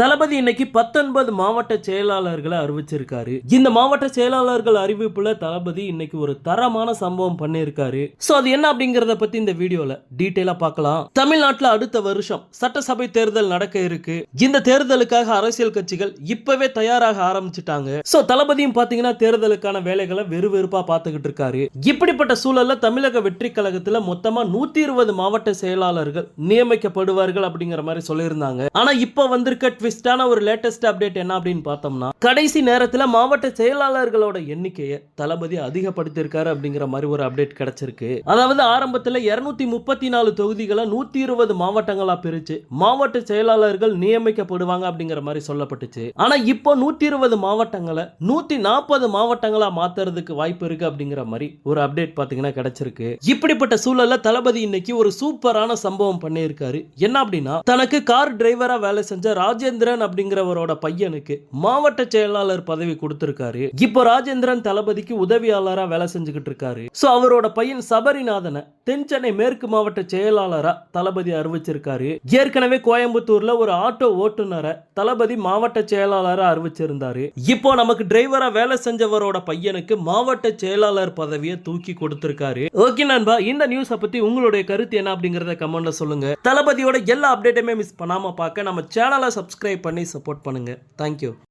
தளபதி இன்னைக்கு பத்தொன்பது மாவட்ட செயலாளர்களை அறிவிச்சிருக்காரு. இந்த மாவட்ட செயலாளர்கள் அறிவிப்புல தளபதி இன்னைக்கு ஒரு தரமான சம்பவம் பண்ணியிருக்காரு சோ அது என்ன அப்படிங்கறத பத்தி இந்த வீடியோல டீட்டெயிலா பார்க்கலாம். தமிழ்நாட்டுல அடுத்த வருஷம் சட்டசபை தேர்தல் நடக்க இருக்கு. இந்த தேர்தலுக்காக அரசியல் கட்சிகள் இப்பவே தயாராக ஆரம்பிச்சிட்டாங்க. சோ தளபதியும் பாத்தீங்கன்னா தேர்தலுக்கான வேலைகளை வெறுவெறுப்பா பாத்துக்கிட்டு இருக்காரு. இப்படிப்பட்ட சூழல்ல தமிழக வெற்றி கழகத்துல மொத்தமா நூத்தி இருபது மாவட்ட செயலாளர்கள் நியமிக்கப்படுவார்கள் அப்படிங்கிற மாதிரி சொல்லியிருந்தாங்க. ஆனா இப்ப வந்திருக்க ட்விஸ்டான ஒரு லேட்டஸ்ட் அப்டேட் என்ன அப்படின்னு பார்த்தோம்னா கடைசி நேரத்தில் மாவட்ட செயலாளர்களோட எண்ணிக்கையை தளபதி அதிகப்படுத்தியிருக்காரு அப்படிங்கிற மாதிரி ஒரு அப்டேட் கிடைச்சிருக்கு. அதாவது ஆரம்பத்துல இருநூத்தி முப்பத்தி நாலு தொகுதிகளை நூத்தி இருபது மாவட்டங்களா பிரிச்சு மாவட்ட செயலாளர்கள் நியமிக்கப்படுவாங்க அப்படிங்கிற மாதிரி சொல்லப்பட்டுச்சு. ஆனா இப்போ நூத்தி இருபது மாவட்டங்களை நூத்தி நாற்பது மாவட்டங்களா மாத்துறதுக்கு வாய்ப்பு இருக்கு அப்படிங்கிற மாதிரி ஒரு அப்டேட் பாத்தீங்கன்னா கிடைச்சிருக்கு. இப்படிப்பட்ட சூழல்ல தளபதி இன்னைக்கு ஒரு சூப்பரான சம்பவம் பண்ணியிருக்காரு. என்ன அப்படின்னா தனக்கு கார் டிரைவரா வேலை செஞ்ச ராஜேந்திர ராஜேந்திரன் அப்படிங்கிறவரோட பையனுக்கு மாவட்ட செயலாளர் பதவி கொடுத்திருக்காரு. இப்போ ராஜேந்திரன் தளபதிக்கு உதவியாளரா வேலை செஞ்சுக்கிட்டு இருக்காரு. சோ அவரோட பையன் சபரிநாதனை தென் சென்னை மேற்கு மாவட்ட செயலாளராக தளபதி அறிவிச்சிருக்காரு. ஏற்கனவே கோயம்புத்தூர்ல ஒரு ஆட்டோ ஓட்டுநரை தளபதி மாவட்ட செயலாளராக அறிவிச்சிருந்தாரு. இப்போ நமக்கு டிரைவரா வேலை செஞ்சவரோட பையனுக்கு மாவட்ட செயலாளர் பதவியை தூக்கி கொடுத்திருக்காரு. ஓகே நண்பா இந்த நியூஸை பத்தி உங்களுடைய கருத்து என்ன அப்படிங்கறத கமெண்ட்ல சொல்லுங்க. தளபதியோட எல்லா அப்டேட்டுமே மிஸ் பண்ணாம பார்க்க நம்ம சேனலை சப்ஸ்கிரைப் பண்ணி சப்போர்ட் பண்ணுங்க. தேங்க்யூ